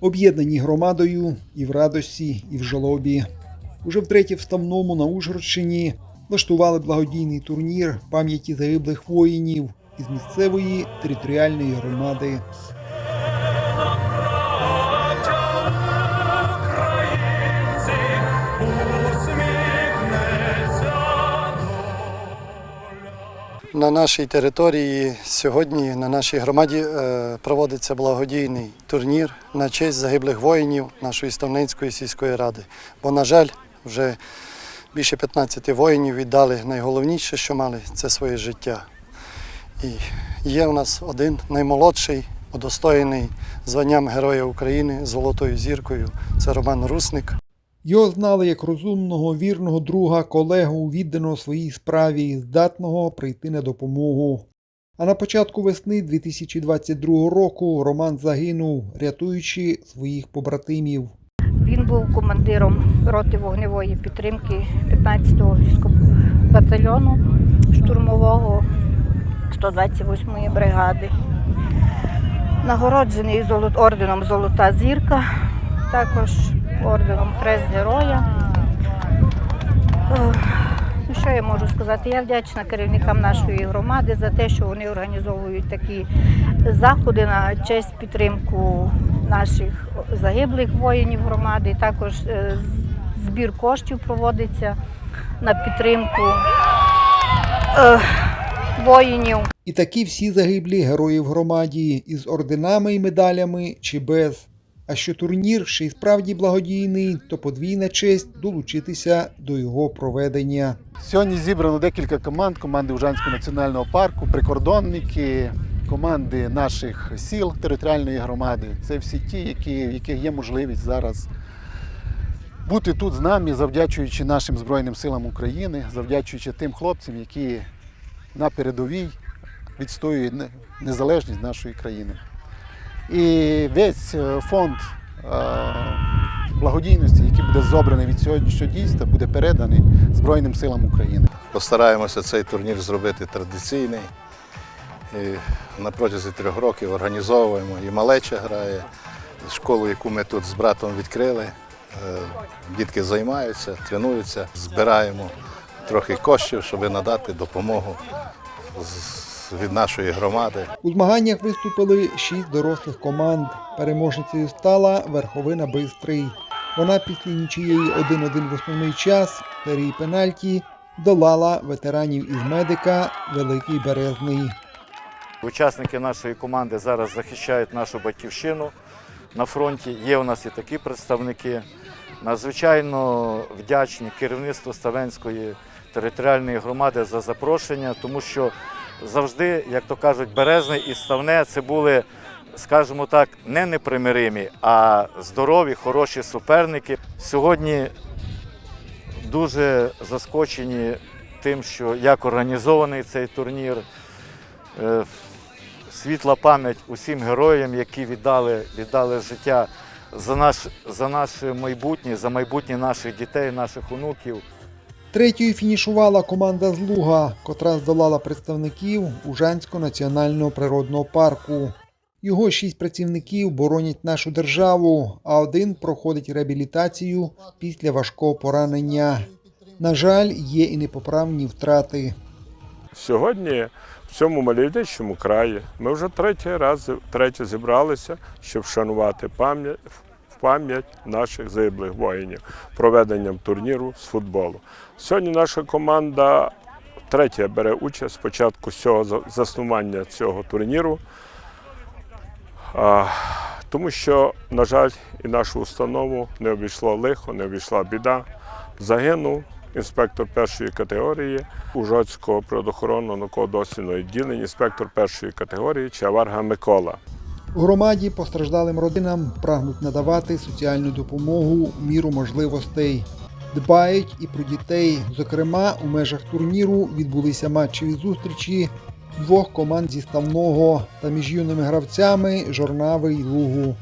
об'єднані громадою і в радості, і в жалобі. Уже втретє в Ставному на Ужгородщині влаштували благодійний турнір пам'яті загиблих воїнів із місцевої територіальної громади. На нашій території сьогодні на нашій громаді е, проводиться благодійний турнір на честь загиблих воїнів нашої Ставницької сільської ради. Бо, на жаль, вже більше 15 воїнів віддали найголовніше, що мали, це своє життя. І є у нас один наймолодший, удостоєний званням Героя України Золотою зіркою. Це Роман Русник. Його знали як розумного, вірного друга, колегу, відданого своїй справі здатного прийти на допомогу. А на початку весни 2022 року Роман загинув, рятуючи своїх побратимів. Він був командиром роти вогневої підтримки 15-го гірського батальйону штурмового 128-ї бригади. Нагороджений орденом Золота зірка, також орденом Хрест Героя. Ну, що я можу сказати? Я вдячна керівникам нашої громади за те, що вони організовують такі заходи на честь підтримку наших загиблих воїнів громади. Також е, збір коштів проводиться на підтримку е, воїнів. І такі всі загиблі герої в громаді із орденами і медалями чи без. А що турнір ще й справді благодійний, то подвійна честь долучитися до його проведення. Сьогодні зібрано декілька команд: команди Ужанського національного парку, прикордонники, команди наших сіл територіальної громади. Це всі ті, які, в яких є можливість зараз бути тут з нами, завдячуючи нашим Збройним силам України, завдячуючи тим хлопцям, які на передовій відстоюють незалежність нашої країни. І весь е, фонд е, благодійності, який буде зобраний від сьогоднішнього дійства, буде переданий Збройним силам України. Постараємося цей турнір зробити традиційний. На протязі трьох років організовуємо і малеча грає, школу, яку ми тут з братом відкрили. Е, Дітки займаються, тренуються, збираємо трохи коштів, щоб надати допомогу від нашої громади. У змаганнях виступили шість дорослих команд. Переможницею стала Верховина Бистрий. Вона після нічиєї 1-1 в основний час серії пенальті долала ветеранів із медика Великий Березний. Учасники нашої команди зараз захищають нашу батьківщину на фронті. Є у нас і такі представники. Надзвичайно вдячні керівництву Ставенської територіальної громади за запрошення, тому що завжди, як то кажуть, Березне і Ставне це були, скажімо так, не непримиримі, а здорові, хороші суперники. Сьогодні дуже заскочені тим, що як організований цей турнір. Е, Світла пам'ять усім героям, які віддали, віддали життя за, наш, за наше майбутнє, за майбутнє наших дітей, наших онуків. Третьою фінішувала команда з Луга, котра здолала представників Ужанського національного природного парку. Його шість працівників боронять нашу державу, а один проходить реабілітацію після важкого поранення. На жаль, є і непоправні втрати. Сьогодні в цьому мальовничому краї ми вже третій раз третє зібралися, щоб вшанувати пам'ять пам'ять наших загиблих воїнів проведенням турніру з футболу. Сьогодні наша команда третя бере участь спочатку цього заснування цього турніру, тому що, на жаль, і нашу установу не обійшло лихо, не обійшла біда. Загинув інспектор першої категорії Ужоцького природоохоронного науково-дослідного відділення, інспектор першої категорії Чаварга Микола. У громаді постраждалим родинам прагнуть надавати соціальну допомогу в міру можливостей. Дбають і про дітей. Зокрема, у межах турніру відбулися матчеві зустрічі двох команд зі ставного та між юними гравцями Жорнави й Лугу.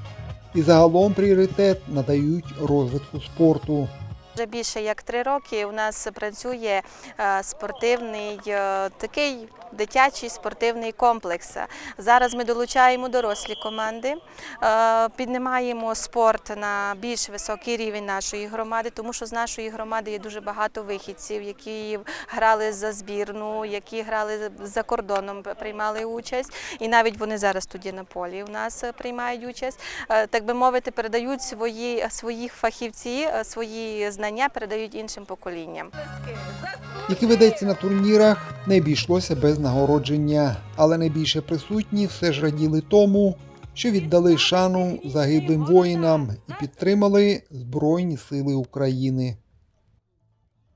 І загалом пріоритет надають розвитку спорту. Вже більше як три роки у нас працює е, спортивний е, такий дитячий спортивний комплекс. Зараз ми долучаємо дорослі команди, е, піднімаємо спорт на більш високий рівень нашої громади, тому що з нашої громади є дуже багато вихідців, які грали за збірну, які грали за кордоном, приймали участь, і навіть вони зараз є на полі. У нас приймають участь. Так би мовити, передають свої своїх фахівці, свої знання передають іншим поколінням. Як і ведеться на турнірах, не обійшлося без нагородження, але найбільше присутні все ж раділи тому, що віддали шану загиблим воїнам і підтримали Збройні Сили України.